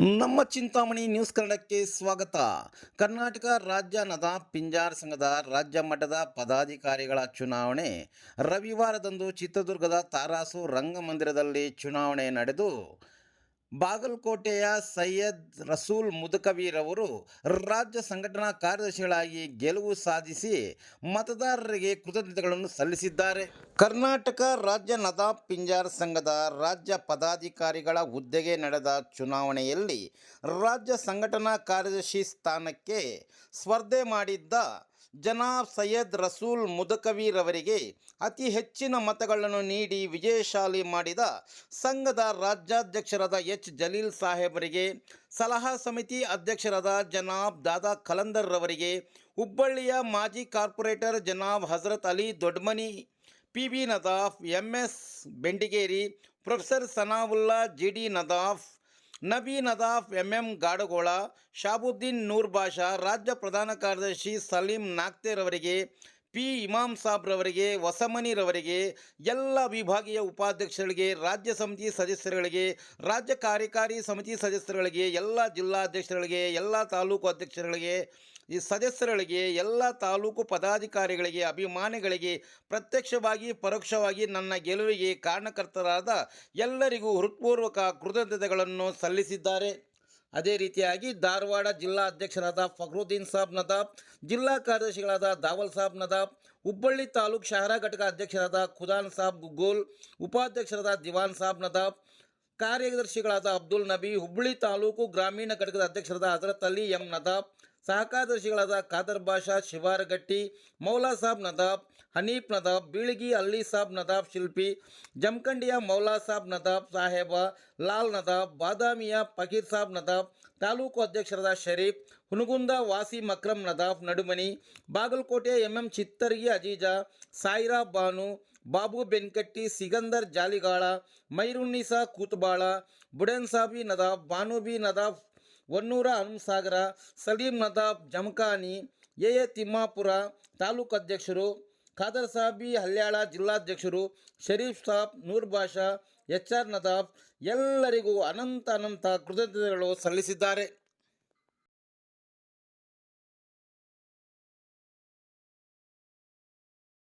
ನಮ್ಮ ಚಿಂತಾಮಣಿ ನ್ಯೂಸ್ ಕನ್ನಡಕ್ಕೆ ಸ್ವಾಗತ. ಕರ್ನಾಟಕ ರಾಜ್ಯ ನದ ಪಿಂಜಾರ್ ಸಂಘದ ರಾಜ್ಯ ಮಟ್ಟದ ಪದಾಧಿಕಾರಿಗಳ ಚುನಾವಣೆ. ರವಿವಾರದಂದು ಚಿತ್ರದುರ್ಗದ ತಾರಾಸು ರಂಗಮಂದಿರದಲ್ಲಿ ಚುನಾವಣೆ ನಡೆದು ಬಾಗಲಕೋಟೆಯ ಸೈಯದ್ ರಸೂಲ್ ಮುದುಕವೀರವರು ರಾಜ್ಯ ಸಂಘಟನಾ ಕಾರ್ಯದರ್ಶಿಗಳಾಗಿ ಗೆಲುವು ಸಾಧಿಸಿ ಮತದಾರರಿಗೆ ಕೃತಜ್ಞತೆಗಳನ್ನು ಸಲ್ಲಿಸಿದ್ದಾರೆ. ಕರ್ನಾಟಕ ರಾಜ್ಯ ನದಾಬ್ ಪಿಂಜಾರ್ ಸಂಘದ ರಾಜ್ಯ ಪದಾಧಿಕಾರಿಗಳ ಹುದ್ದೆಗೆ ನಡೆದ ಚುನಾವಣೆಯಲ್ಲಿ ರಾಜ್ಯ ಸಂಘಟನಾ ಕಾರ್ಯದರ್ಶಿ ಸ್ಥಾನಕ್ಕೆ ಸ್ಪರ್ಧೆ ಮಾಡಿದ್ದ ಜನಾಬ್ ಸೈಯದ್ ರಸೂಲ್ ಮುದಕವೀರವರಿಗೆ ಅತಿ ಹೆಚ್ಚಿನ ಮತಗಳನ್ನು ನೀಡಿ ವಿಜಯಶಾಲಿ ಮಾಡಿದ ಸಂಘದ ರಾಜ್ಯಾಧ್ಯಕ್ಷರಾದ ಎಚ್. ಜಲೀಲ್ ಸಾಹೇಬರಿಗೆ, ಸಲಹಾ ಸಮಿತಿ ಅಧ್ಯಕ್ಷರಾದ ಜನಾಬ್ ದಾದಾ ಖಲಂದರ್ ರವರಿಗೆ ಹುಬ್ಬಳ್ಳಿಯ ಮಾಜಿ corporator Janab Hazrat Ali Dodmani, P. B Nadaf, M. S. Bendigeri, professor Sanaulla, G. D. Nadaf Nabi Nadaf M M Gadagol, Shabuddin Noor Basha, ರಾಜ್ಯ ಪ್ರಧಾನ ಕಾರ್ಯದರ್ಶಿ ಸಲೀಂ ನಾಗ್ತೇರವರಿಗೆ ಪಿ ಇಮಾಮ್ ಸಾಬ್ರವರಿಗೆ ಹೊಸಮನಿರವರಿಗೆ ಎಲ್ಲ ವಿಭಾಗೀಯ ಉಪಾಧ್ಯಕ್ಷರಿಗೆ, ರಾಜ್ಯ ಸಮಿತಿ ಸದಸ್ಯರುಗಳಿಗೆ, ರಾಜ್ಯ ಕಾರ್ಯಕಾರಿ ಸಮಿತಿ ಸದಸ್ಯರುಗಳಿಗೆ, ಎಲ್ಲ ಜಿಲ್ಲಾಧ್ಯಕ್ಷರುಗಳಿಗೆ, ಎಲ್ಲ ತಾಲೂಕು ಅಧ್ಯಕ್ಷರುಗಳಿಗೆ ಈ ಸದಸ್ಯರೊಳಗೆ ಎಲ್ಲ ತಾಲೂಕು ಪದಾಧಿಕಾರಿಗಳಿಗೆ, ಅಭಿಮಾನಿಗಳಿಗೆ ಪ್ರತ್ಯಕ್ಷವಾಗಿ, ಪರೋಕ್ಷವಾಗಿ ನನ್ನ ಗೆಲುವಿಗೆ ಕಾರಣಕರ್ತರಾದ ಎಲ್ಲರಿಗೂ ಹೃತ್ಪೂರ್ವಕ ಕೃತಜ್ಞತೆಗಳನ್ನು ಸಲ್ಲಿಸಿದ್ದಾರೆ. ಅದೇ ರೀತಿಯಾಗಿ ಧಾರವಾಡ ಜಿಲ್ಲಾ ಅಧ್ಯಕ್ಷರಾದ ಫಕ್ರುದ್ದೀನ್ ಸಾಬ್ ನದಾಬ್, ಜಿಲ್ಲಾ ಕಾರ್ಯದರ್ಶಿಗಳಾದ ದಾವಲ್ ಸಾಬ್ ನದಾಬ್, ಹುಬ್ಬಳ್ಳಿ ತಾಲೂಕು ಶಹರಾ ಘಟಕ ಅಧ್ಯಕ್ಷರಾದ ಖುದಾನ್ ಸಾಬ್ ಗುಗೋಲ್, ಉಪಾಧ್ಯಕ್ಷರಾದ ದಿವಾನ್ ಸಾಬ್ ನದಾಬ್, ಕಾರ್ಯದರ್ಶಿಗಳಾದ ಅಬ್ದುಲ್ ನಬಿ, ಹುಬ್ಬಳ್ಳಿ ತಾಲೂಕು ಗ್ರಾಮೀಣ ಘಟಕದ ಅಧ್ಯಕ್ಷರಾದ ಹಜರತ್ ಅಲಿ ಎಂ ನದಾಬ್ ಸಹಕಾರ್ಯದರ್ಶಿಗಳಾದ ಖಾದರ್ ಬಾಷಾ ಶಿವಾರಗಟ್ಟಿ ಮೌಲಾ ಸಾಬ್ ನದಾಬ್, ಹನೀಫ್ ನದಾಬ್, ಬೀಳಗಿ ಅಲ್ಲಿ ಸಾಬ್ ನದಾಬ್ ಶಿಲ್ಪಿ, ಜಮಖಂಡಿಯ ಮೌಲಾ ಸಾಬ್ ನದಾಬ್ ಸಾಹೇಬ, ಲಾಲ್ ನದಾಬ್, ಬಾದಾಮಿಯ ಫಕೀರ್ ಸಾಬ್ ನದಾಬ್, ತಾಲೂಕು ಅಧ್ಯಕ್ಷರಾದ ಶರೀಫ್, ಹುನಗುಂದ ವಾಸಿ Makram Nadaf Nadumani Bagalkot M M Chittargi Aziza Saira Banu, Babu Benkatti, Sigandar Jaligal, Mairunnisa Kutbal, Budensabi Nadaf Banubi Nadaf Honnur Hanumasagar, Salim Nadab, Jamkhani A A Timmapur taluk ಅಧ್ಯಕ್ಷರು, ಖಾದರ್ ಸಾಬಿ ಹಲ್ಯಾಳ ಜಿಲ್ಲಾಧ್ಯಕ್ಷರು, ಶರೀಫ್ ಸಾಬ್, ನೂರ್ ಬಾಷಾ, ಎಚ್ ಆರ್ ನದಾಫ್ ಎಲ್ಲರಿಗೂ ಅನಂತ ಅನಂತ ಕೃತಜ್ಞತೆಗಳು ಸಲ್ಲಿಸಿದ್ದಾರೆ.